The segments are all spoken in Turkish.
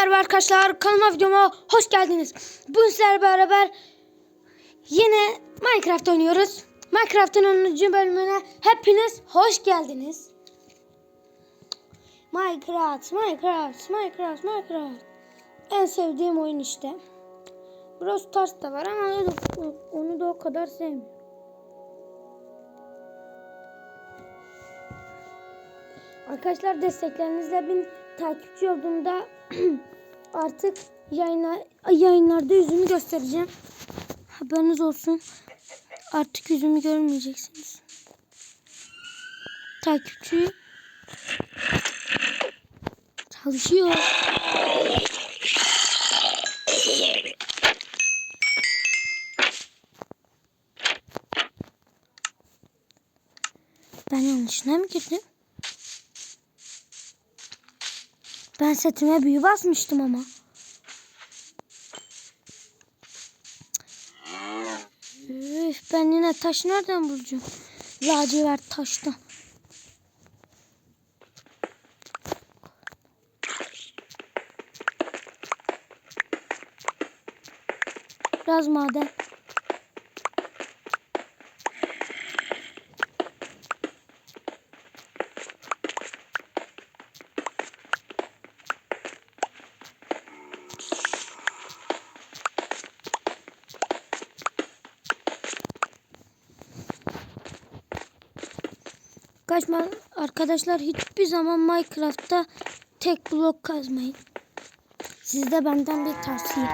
merhaba arkadaşlar. Kanalıma videoma hoş geldiniz. Bugün sizlerle beraber yine Minecraft oynuyoruz. Minecraft'ın 10. bölümüne hepiniz hoş geldiniz. Minecraft, Minecraft, Minecraft, Minecraft. En sevdiğim oyun işte. Brawl Stars da var ama onu da, onu da o kadar sevmiyorum. Arkadaşlar desteklerinizle bin takipçi olduğumda artık yayınlar, yayınlarda yüzümü göstereceğim. Haberiniz olsun. Artık yüzümü görmeyeceksiniz. Takipçi çalışıyor. Ben yanlışına mı girdim? Ben setime büyü basmıştım ama. Üf, ben yine taş nereden bulacağım? Lacivert taştan. Biraz maden. Kaçma arkadaşlar hiçbir zaman Minecraft'ta tek blok kazmayın. Sizde benden bir tavsiye.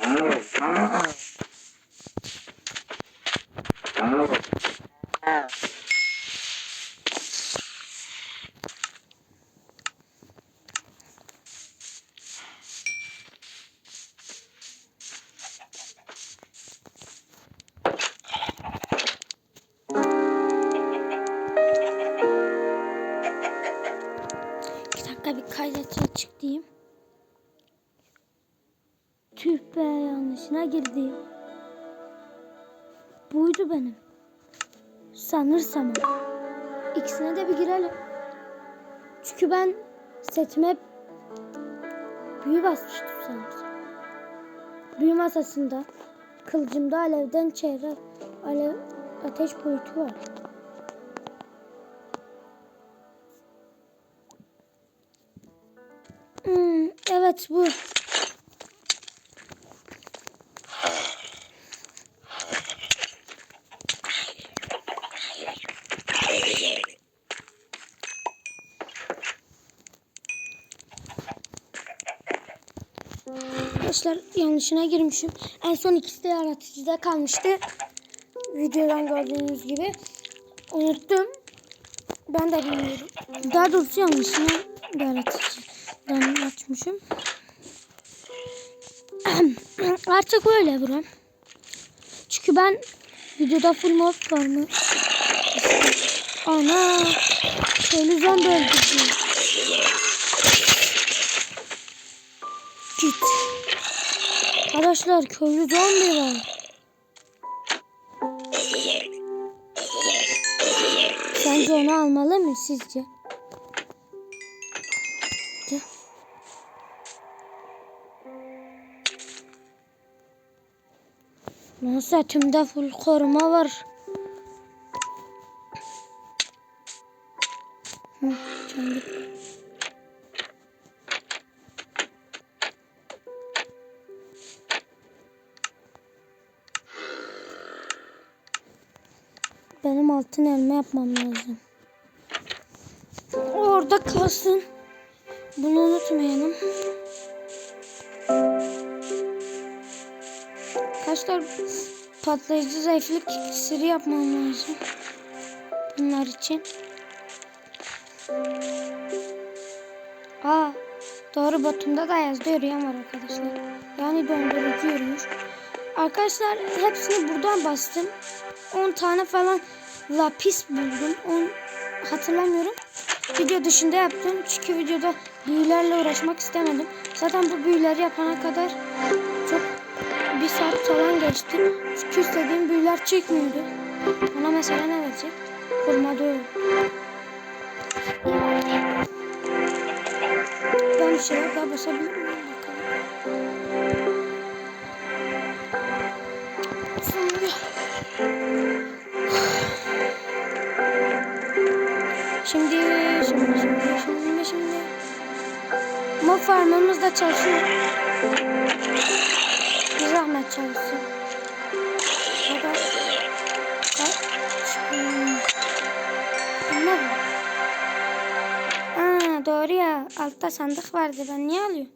Bir dakika bir kaydetçe çık diyeyim. Tüh yanlışına girdi. Buydu benim. Sanırsam. İkisine de bir girelim. Çünkü ben setime büyü basmıştım sanırsam. Büyü masasında kılıcımda alevden çeyrek alev ateş boyutu var. Evet bu. Arkadaşlar yanlışına girmişim. En son ikisi de yaratıcıda kalmıştı. Videodan gördüğünüz gibi. Unuttum. Ben de bilmiyorum. Daha doğrusu yanlışına yaratıcıdan açmışım. Artık öyle buram. Çünkü ben videoda full mod var mı? Ana! Köylü zombi öldürdü. Git. Arkadaşlar köylü zombi var. Sence onu almalı mı sizce? Lan setimde full koruma var. Benim altın elma yapmam lazım. Orada kalsın. Bunu unutmayalım. Arkadaşlar patlayıcı zayıflık iksiri yapmam lazım. Bunlar için. Aa, doğru botunda da yazdı yürüyen var arkadaşlar. Yani dondurucu yürüyüş. Arkadaşlar hepsini buradan bastım. 10 tane falan lapis buldum. 10 hatırlamıyorum. video dışında yaptım. Çünkü videoda büyülerle uğraşmak istemedim. Zaten bu büyüleri yapana kadar saat falan geçti. Çünkü istediğim büyüler çıkmıyordu. Bana mesela ne verecek? Kurma doğru. Ben bir şeyler daha basabilir miyim? Bakalım. Şimdi, şimdi, şimdi, şimdi, şimdi. Mob farmımız da çalışıyor. Bir zahmet çalışsın. Ya da... Kaç? Hmm. Ne bu? Aa, doğru ya. Altta sandık vardı. Ben niye alıyorum?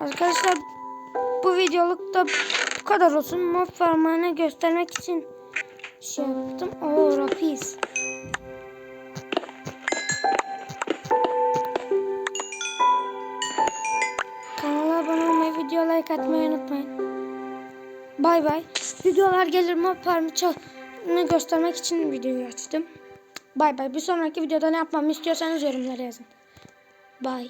Arkadaşlar bu videoluk da bu kadar olsun. Mob farmını göstermek için şey yaptım. Oo rapis. Kanala abone olmayı, video like atmayı unutmayın. Bay bay. Videolar gelir mob farmını göstermek için videoyu açtım. Bay bay. Bir sonraki videoda ne yapmamı istiyorsanız yorumlara yazın. Bay.